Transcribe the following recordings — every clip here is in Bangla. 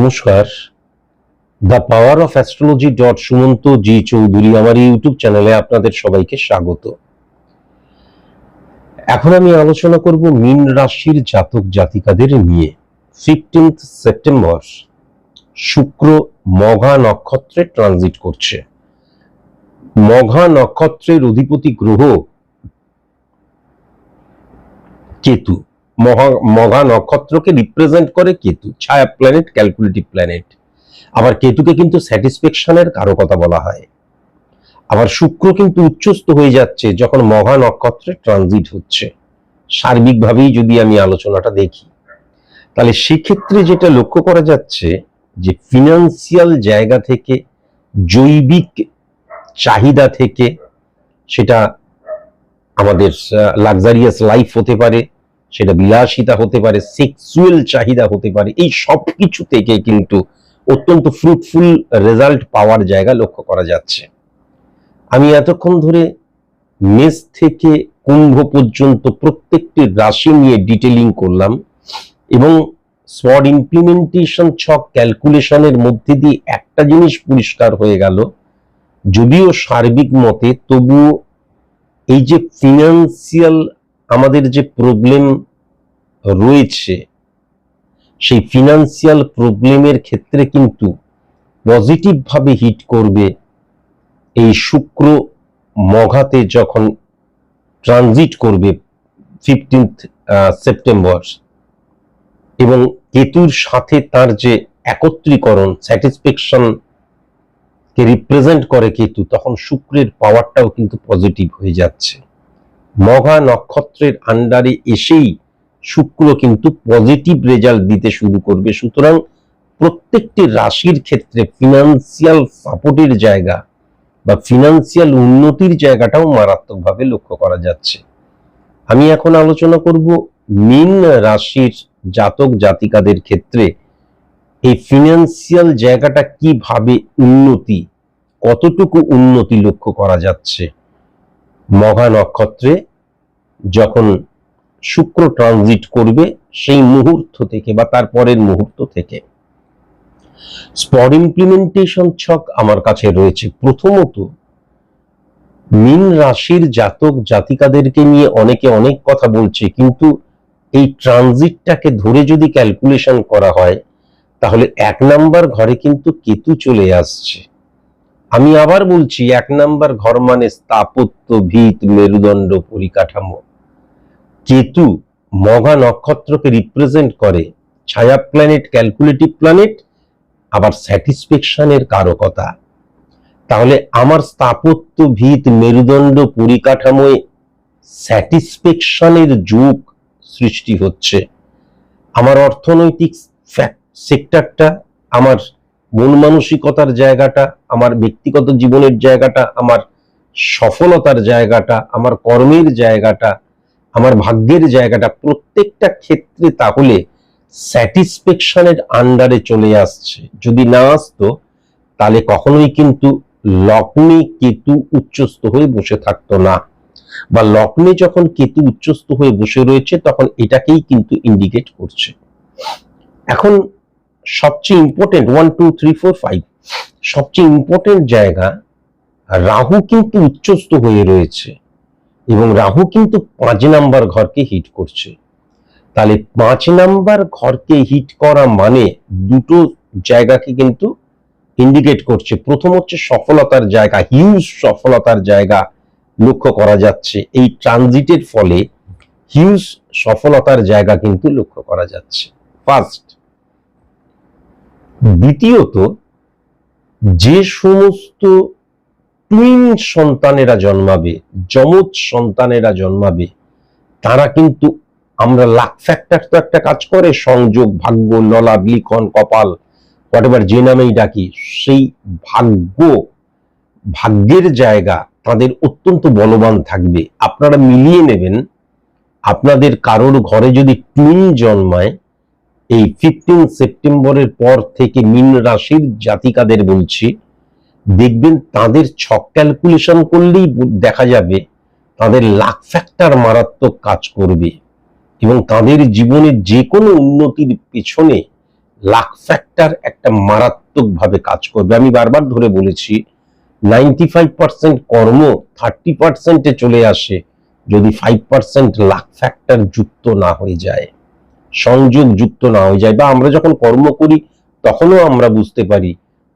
নমস্কার। The power of astrology dot Sumanta ji Chowdhury আমার ইউটিউব চ্যানেলে আপনাদের সবাইকে স্বাগত। এখন আমি আলোচনা করব মীন রাশির জাতক জাতিকাদের নিয়ে। ফিফটিন্থ সেপ্টেম্বর শুক্র মঘা নক্ষত্রে ট্রানজিট করছে। মঘা নক্ষত্রের অধিপতি গ্রহ কেতু। মহা নক্ষত্রকে রিপ্রেজেন্ট করে কেতু, ছায়া প্ল্যানেট ক্যালকুলেটিভ প্ল্যানেট আবার কেতুকে কিন্তু স্যাটিসফ্যাকশনের কারও কথা বলা হয়। আবার শুক্র কিন্তু উচ্চস্থ হয়ে যাচ্ছে যখন মঘা নক্ষত্রে ট্রানজিট হচ্ছে। সার্বিকভাবেই যদি আমি আলোচনাটা দেখি, তাহলে সেক্ষেত্রে যেটা লক্ষ্য করা যাচ্ছে যে ফিনান্সিয়াল জায়গা থেকে, জৈবিক চাহিদা থেকে সেটা আমাদের লাক্সারিয়াস লাইফ হতে পারে। সেটা বিলাসিতা হতে পারে সেক্সুয়াল চাহিদা হতে পারে, এই সব কিছু থেকে কিন্তু অত্যন্ত ফ্রুটফুল রেজাল্ট পাওয়ার জায়গা লক্ষ্য করা যাচ্ছে। আমি এতক্ষণ ধরে মেষ থেকে কুম্ভ পর্যন্ত প্রত্যেকটি রাশি নিয়ে ডিটেলিং করলাম এবং স্পট ইমপ্লিমেন্টেশন ছক ক্যালকুলেশনের মধ্যে দিয়ে একটা জিনিস পরিষ্কার হয়ে গেল, যদিও সার্বিক মতে তবুও এই যে ফিনান্সিয়াল আমাদের যে প্রবলেম রয়েছে, সেই ফিনান্সিয়াল প্রবলেমের ক্ষেত্রে কিন্তু পজিটিভ ভাবে হিট করবে এই শুক্র মঘাতে যখন ট্রানজিট করবে ফিফটিন্থ সেপ্টেম্বর এবং কেতুর সাথে তার যে একত্রীকরণ স্যাটিসফ্যাকশন কে রিপ্রেজেন্ট করে কেতু, তখন শুক্রের পাওয়ারটাও কিন্তু পজিটিভ হয়ে যাচ্ছে। মঘা নক্ষত্রের আন্ডারে এসেই শুক্র কিন্তু পজিটিভ রেজাল্ট দিতে শুরু করবে। সুতরাং প্রত্যেকটি রাশির ক্ষেত্রে ফিনান্সিয়াল সাপোর্টের জায়গা বা ফিনান্সিয়াল উন্নতির জায়গাটাও মারাত্মকভাবে লক্ষ্য করা যাচ্ছে। আমি এখন আলোচনা করব মীন রাশির জাতক জাতিকাদের ক্ষেত্রে এই ফিনান্সিয়াল জায়গাটা কীভাবে উন্নতি, কতটুকু উন্নতি লক্ষ্য করা যাচ্ছে। মঘা নক্ষত্রে যখন শুক্র ট্রানজিট করবে সেই মুহূর্ত থেকে বা তার পরের মুহূর্ত থেকে। স্পট ইমপ্লিমেন্টেশন ছক আমার কাছে রয়েছে। প্রথমত, মীন রাশির জাতক জাতিকাদেরকে নিয়ে অনেকে অনেক কথা বলছে, কিন্তু এই ট্রানজিটটাকে ধরে যদি ক্যালকুলেশন করা হয়, তাহলে এক নাম্বার ঘরে কিন্তু কেতু চলে আসছে। আমি আবার বলছি, এক নাম্বার ঘর মানে স্থাপত্য, ভিত, মেরুদণ্ড, পরিকাঠামো। কেতু মঘা নক্ষত্রকে রিপ্রেজেন্ট করে। ছায়া প্ল্যানেট ক্যালকুলেটিভ প্ল্যানেট আবার স্যাটিসফ্যাকশনের কারকতা। তাহলে আমার স্থাপত্য ভিত মেরুদণ্ড পরিকাঠামোয় স্যাটিসফ্যাকশনের যুগ সৃষ্টি হচ্ছে। আমার অর্থনৈতিক সেক্টরটা আমার মন মানসিকতার জায়গাটা, আমার ব্যক্তিগত জীবনের জায়গাটা, আমার সফলতার জায়গাটা, আমার কর্মের জায়গাটা আমার ভাগ্যের জায়গাটা প্রত্যেকটা ক্ষেত্রে তাহলে স্যাটিসফ্যাকশনের আন্ডারে চলে আসছে। যদি না আসতো, তাহলে কখনোই কিন্তু লগ্নে কেতু উচ্চস্থ হয়ে বসে থাকতো না। বা লগ্নে যখন কেতু উচ্চস্থ হয়ে বসে রয়েছে, তখন এটাকেই কিন্তু ইন্ডিকেট করছে। এখন সবচেয়ে important one two three four five সবচেয়ে ইম্পর্টেন্ট জায়গা রাহু কিন্তু উচ্চস্থ হয়ে রয়েছে। এবং রাহু কিন্তু পাঁচ নাম্বার ঘরকে হিট করছে। তাহলে পাঁচ নাম্বার ঘরকে হিট করা মানে দুটো জায়গাকে কিন্তু ইন্ডিকেট করছে। প্রথম হচ্ছে সফলতার জায়গা হিউজ সফলতার জায়গা লক্ষ্য করা যাচ্ছে। এই ট্রানজিটের ফলে হিউজ সফলতার জায়গা কিন্তু লক্ষ্য করা যাচ্ছে। ফার্স্ট দ্বিতীয়ত যে সমস্ত টুইন সন্তানেরা জন্মাবে, যমজ সন্তানেরা জন্মাবে, তারা কিন্তু আমরা লাক ফ্যাক্টর তো একটা কাজ করে, সংযোগ, ভাগ্য ললাব লিখন কপাল হোয়াট এভার যে নামেই ডাকি, সেই ভাগ্য, ভাগ্যের জায়গা তাদের অত্যন্ত বলবান থাকবে। আপনারা মিলিয়ে নেবেন, আপনাদের কারোর ঘরে যদি টুইন জন্মায়, এই ফিফটিন সেপ্টেম্বরের পর থেকে মীন রাশির জাতিকাদের বলছি দেখবেন তাদের ছক ক্যালকুলেশন করলেই দেখা যাবে তাদের লাক ফ্যাক্টর মারাত্মক কাজ করবে এবং তাদের জীবনের যে কোনো উন্নতির পেছনে লাক ফ্যাক্টর একটা মারাত্মক ভাবে কাজ করবে। আমি বারবার ধরে বলেছি নাইনটি ফাইভ পার্সেন্ট কর্ম থার্টি পার্সেন্টে চলে আসে যদি ফাইভ পার্সেন্ট লাক ফ্যাক্টর যুক্ত না হয়ে যায়, সংযোগ যুক্ত না হয়ে যায় বা আমরা যখন কর্ম করি তখনও আমরা বুঝতে পারি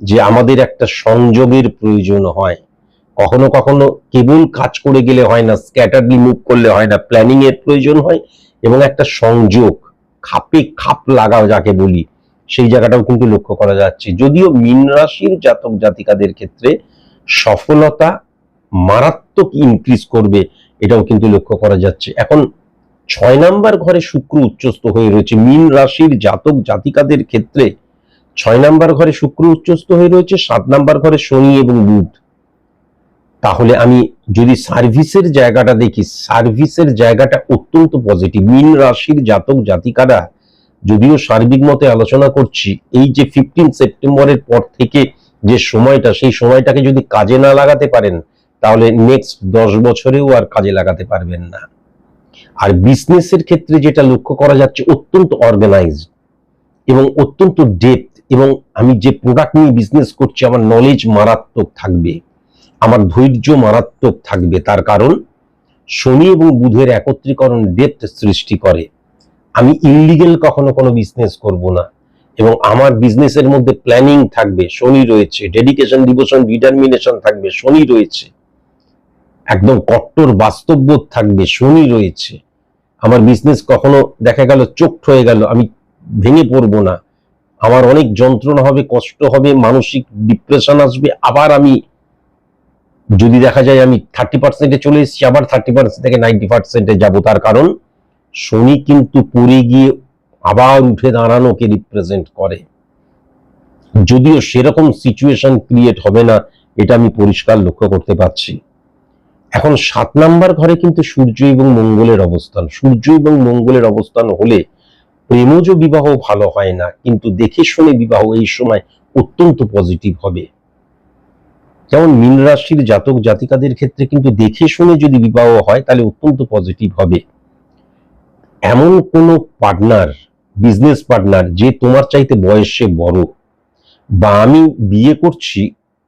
যে আমাদের একটা সংযোগের প্রয়োজন হয়। কখনো কখনো কেবল কাজ করে গেলে হয় না স্ক্যাটারলি মুভ করলে হয় না প্ল্যানিং এর প্রয়োজন হয় এবং একটা সংযোগ, খাপে খাপ লাগাও যাকে বলি, সেই জায়গাটাও কিন্তু লক্ষ্য করা যাচ্ছে। যদিও মীন রাশির জাতক জাতিকাদের ক্ষেত্রে সফলতা মারাত্মক ইনক্রিজ করবে, এটাও কিন্তু লক্ষ্য করা যাচ্ছে। এখন ছয় নাম্বার ঘরে শুক্র উচ্চস্থ হয়ে রয়েছে। মীন রাশির জাতক জাতিকাদের ক্ষেত্রে ছয় নাম্বার ঘরে শুক্র উচ্চস্থ হয়ে রয়েছে, সাত নাম্বার ঘরে শনি এবং বুধ। তাহলে আমি যদি সার্ভিসের জায়গাটা দেখি, সার্ভিসের জায়গাটা অত্যন্ত পজিটিভ। মীন রাশির জাতক জাতিকারা যদিও সার্বিক মতে আলোচনা করছি, এই যে ফিফটিন সেপ্টেম্বরের পর থেকে যে সময়টা, সেই সময়টাকে যদি কাজে না লাগাতে পারেন, তাহলে নেক্সট দশ বছরেও আর কাজে লাগাতে পারবেন না। আর বিজনেসের ক্ষেত্রে যেটা লক্ষ্য করা যাচ্ছে, অত্যন্ত অর্গানাইজড এবং অত্যন্ত ডেপথ এবং আমি যে প্রোডাক্ট নিয়ে বিজনেস করছি, আমার নলেজ মারাত্মক থাকবে, আমার ধৈর্য মারাত্মক থাকবে। তার কারণ, শনি এবং বুধের একত্রীকরণ ডেপথ সৃষ্টি করে। আমি ইলিগেল কখনো কোনো বিজনেস করব না এবং আমার বিজনেসের মধ্যে প্ল্যানিং থাকবে, শনি রয়েছে ডেডিকেশন ডিভোশন ডিটারমিনেশন থাকবে, শনি রয়েছে। একদম কট্টর বাস্তববোধ থাকবে, শনি রয়েছে। আমার বিজনেস কখনো দেখা গেল চোখ হয়ে গেল, আমি ভেঙে পড়ব না। আমার অনেক যন্ত্রণা হবে, কষ্ট হবে, মানসিক ডিপ্রেশন আসবে, আবার আমি যদি দেখা যায় আমি থার্টি পার্সেন্টে চলে এসেছি, আবার থার্টি পার্সেন্ট থেকে নাইনটি পার্সেন্টে যাব। তার কারণ, শনি কিন্তু পড়ে গিয়ে আবার উঠে দাঁড়ানোকে রিপ্রেজেন্ট করে। যদিও সেরকম সিচুয়েশন ক্রিয়েট হবে না, এটা আমি পরিষ্কার লক্ষ্য করতে পারছি। এখন সাত নাম্বার ঘরে কিন্তু সূর্য এবং মঙ্গলের অবস্থান। সূর্য এবং মঙ্গলের অবস্থান হলে প্রেমজ বিবাহ ভালো হয় না, কিন্তু দেখে শুনে বিবাহ এই সময় অত্যন্ত পজিটিভ হবে। যেমন মীন রাশির জাতক জাতিকাদের ক্ষেত্রে কিন্তু দেখে শুনে যদি বিবাহ হয়, তাহলে অত্যন্ত পজিটিভ হবে। এমন কোনো পার্টনার বিজনেস পার্টনার যে তোমার চাইতে বয়সে বড় বা আমি বিয়ে করছি,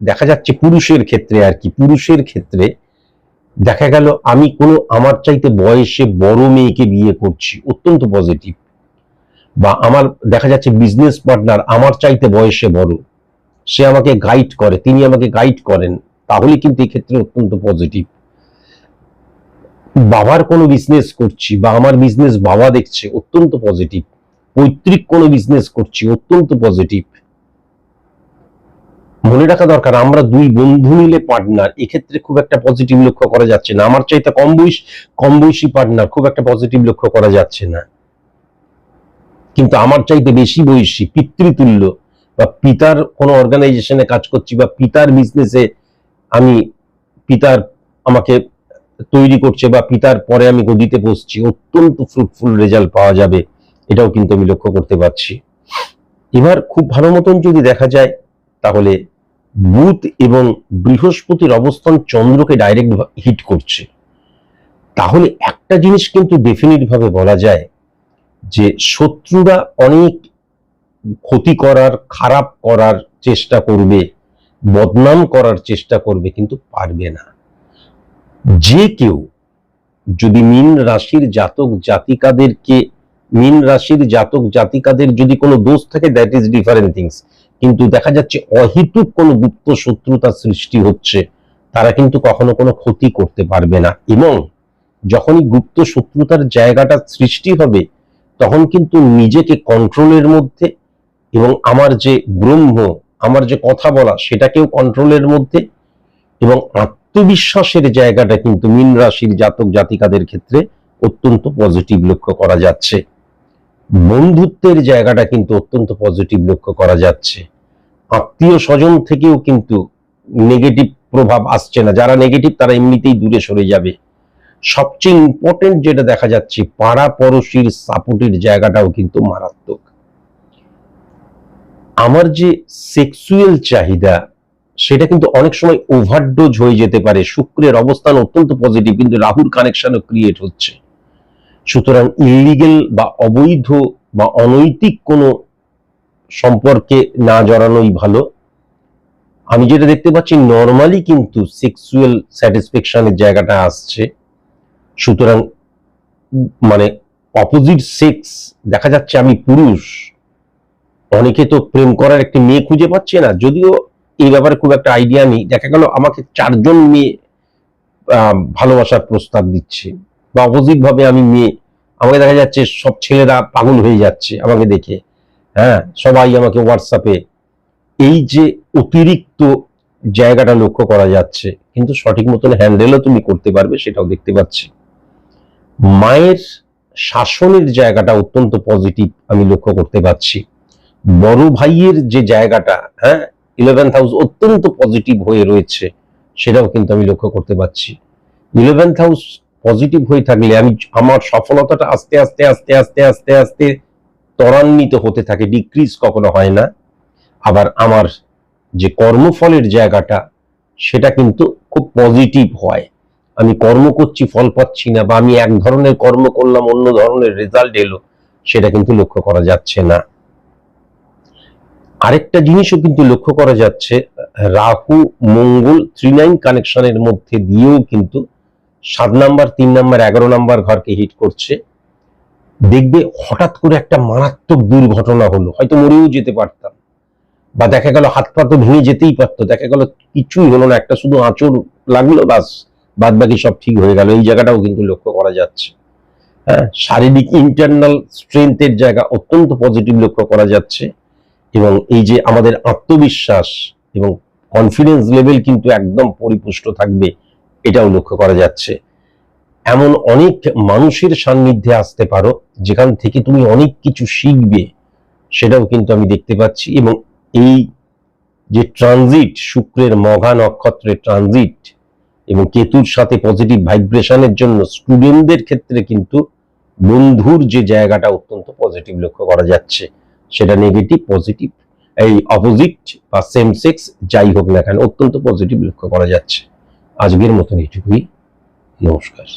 দেখা যাচ্ছে পুরুষের ক্ষেত্রে আর কি, পুরুষের ক্ষেত্রে দেখা গেল আমি কোনো আমার চাইতে বয়সে বড় মেয়েকে বিয়ে করছি, অত্যন্ত পজিটিভ বা আমার দেখা যাচ্ছে বিজনেস পার্টনার আমার চাইতে বয়সে বড়, সে আমাকে গাইড করে, তিনি আমাকে গাইড করেন, তাহলে কিন্তু এক্ষেত্রে অত্যন্ত পজিটিভ বাবার কোনো বিজনেস করছি বা আমার বিজনেস বাবা দেখছে অত্যন্ত পজিটিভ পৈতৃক কোনো বিজনেস করছি অত্যন্ত পজিটিভ মনে রাখা দরকার, আমরা দুই বন্ধু মিলে পার্টনার এক্ষেত্রে খুব একটা পজিটিভ লক্ষ্য করা যাচ্ছে না। আমার চাইতে কম বয়স, কম বয়সী পার্টনার খুব একটা পজিটিভ লক্ষ্য করা যাচ্ছে না। কিন্তু আমার চাইতে বেশি বয়সী পিতৃতুল্য বা পিতার কোনো অর্গানাইজেশনে কাজ করছি বা পিতার বিজনেসে আমি পিতার আমাকে তৈরি করছে বা পিতার পরে আমি গদিতে বসছি, অত্যন্ত ফ্রুটফুল রেজাল্ট পাওয়া যাবে, এটাও কিন্তু আমি লক্ষ্য করতে পারছি। এবার খুব ভালো মতন যদি দেখা যায়, তাহলে বুধ এবং বৃহস্পতির অবস্থান চন্দ্রকে ডাইরেক্ট হিট করছে। তাহলে একটা জিনিস কিন্তু ডেফিনিট ভাবে বলা যায় যে শত্রুরা অনেক ক্ষতি করার, খারাপ করার চেষ্টা করবে, বদনাম করার চেষ্টা করবে, কিন্তু পারবে না। যে কেউ যদি মিন রাশির জাতক জাতিকাদেরকে, মিন রাশির জাতক জাতিকাদের যদি কোনো দোষ থাকে দ্যাট ইজ ডিফারেন্ট থিংস কিন্তু দেখা যাচ্ছে অহেতুক কোনো গুপ্ত শত্রুতা সৃষ্টি হচ্ছে, তারা কিন্তু কখনো কোনো ক্ষতি করতে পারবে না। এবং যখনই গুপ্ত শত্রুতার জায়গাটা সৃষ্টি হবে তখন কিন্তু নিজেকে কন্ট্রোলের মধ্যে এবং আমার যে ব্রহ্ম, আমার যে কথা বলা, সেটাকেও কন্ট্রোলের মধ্যে এবং আত্মবিশ্বাসের জায়গাটা কিন্তু মীন রাশির জাতক জাতিকাদের ক্ষেত্রে অত্যন্ত পজিটিভ লক্ষ্য করা যাচ্ছে। বন্ধুত্বের জায়গাটা কিন্তু অত্যন্ত পজিটিভ লক্ষ্য করা যাচ্ছে। আত্মীয় স্বজন থেকেও কিন্তু নেগেটিভ প্রভাব আসছে না। যারা নেগেটিভ তারা এমনিতেই দূরে সরে যাবে। সবচেয়ে ইম্পর্টেন্ট যেটা দেখা যাচ্ছে, পাড়া পড়শির সাপোর্টের জায়গাটাও কিন্তু মারাত্মক। আমার যে সেক্সুয়াল চাহিদা, সেটা কিন্তু অনেক সময় ওভারডোজ হয়ে যেতে পারে। শুক্রের অবস্থান অত্যন্ত পজিটিভ কিন্তু রাহুর কানেকশনও ক্রিয়েট হচ্ছে। সুতরাং ইলিগেল বা অবৈধ বা অনৈতিক কোনো সম্পর্কে না জড়ানোই ভালো। আমি যেটা দেখতে পাচ্ছি নর্মালি কিন্তু সেক্সুয়াল স্যাটিসফ্যাকশনের জায়গাটা আসছে। সুতরাং মানে অপোজিট সেক্স দেখা যাচ্ছে আমি পুরুষ। অনেকে তো প্রেম করার একটি মেয়ে খুঁজে পাচ্ছে না। যদিও এই ব্যাপারে খুব একটা আইডিয়া নেই। দেখা গেল আমাকে চারজন মেয়ে ভালোবাসার প্রস্তাব দিচ্ছে। বা অপোজিট ভাবে আমি মেয়ে, আমাকে দেখা যাচ্ছে সব ছেলেরা পাগল হয়ে যাচ্ছে আমাকে দেখে। হ্যাঁ সবাই আমাকে হোয়াটসঅ্যাপে এই যে অতিরিক্ত জায়গাটা লক্ষ্য করা যাচ্ছে, কিন্তু সঠিক মতন হ্যান্ডেলও তুমি করতে পারবে, সেটাও দেখতে পাচ্ছি। মায়ের শাসনের জায়গাটা অত্যন্ত পজিটিভ আমি লক্ষ্য করতে পারছি। বড় ভাইয়ের যে জায়গাটা হ্যাঁ ইলেভেন্থ হাউস অত্যন্ত পজিটিভ হয়ে রয়েছে, সেটাও কিন্তু আমি লক্ষ্য করতে পারছি। ইলেভেন্থ হাউস পজিটিভ হয়ে থাকলে আমি আমার সফলতাটা আস্তে আস্তে আস্তে আস্তে আস্তে আস্তে ত্বরান্বিত হতে থাকে ডিক্রিজ কখনো হয় না। আবার আমার যে কর্মফলের জায়গাটা, সেটা কিন্তু খুব পজিটিভ হয়। আমি কর্ম করছি, ফল পাচ্ছি না বা আমি এক ধরনের কর্ম করলাম, অন্য ধরনের রেজাল্ট এলো, সেটা কিন্তু লক্ষ্য করা যাচ্ছে না। আরেকটা জিনিসও কিন্তু লক্ষ্য করা যাচ্ছে, রাহু, মঙ্গল থ্রি নাইন কানেকশনের মধ্যে দিয়েও কিন্তু সাত নাম্বার, তিন নাম্বার, এগারো নাম্বার ঘরকে হিট করছে। দেখবে হঠাৎ করে একটা মারাত্মক দুর্ঘটনা হলো, হয়তো মরেও যেতে পারতাম। বা দেখা গেল হাত পা তো ভেঙে যেতেই পারতো, দেখা গেল কিছুই হলো না, একটা শুধু আঁচড় লাগল, বাস। বাদ বাকি সব ঠিক হয়ে গেল। এই জায়গাটাও কিন্তু লক্ষ্য করা যাচ্ছে। হ্যাঁ শারীরিক ইন্টারনাল স্ট্রেংথের জায়গা অত্যন্ত পজিটিভ লক্ষ্য করা যাচ্ছে এবং এই যে আমাদের আত্মবিশ্বাস এবং কনফিডেন্স লেভেল কিন্তু একদম পরিপুষ্ট থাকবে, এটাও লক্ষ্য করা যাচ্ছে। এমন অনেক মানুষের সান্নিধ্যে আসতে পারো, যেখান থেকে তুমি অনেক কিছু শিখবে, সেটাও কিন্তু আমি দেখতে পাচ্ছি এবং এই যে ট্রানজিট শুক্রের মঘা নক্ষত্রের ট্রানজিট এবং কেতুর সাথে পজিটিভ ভাইব্রেশনের জন্য স্টুডেন্টদের ক্ষেত্রে কিন্তু বন্ধুর যে জায়গাটা অত্যন্ত পজিটিভ লক্ষ্য করা যাচ্ছে, সেটা নেগেটিভ পজিটিভ এই অপোজিট বা সেম সেক্স যাই হোক না কেন অত্যন্ত পজিটিভ লক্ষ্য করা যাচ্ছে। আজকের মতন এটুকুই। নমস্কার।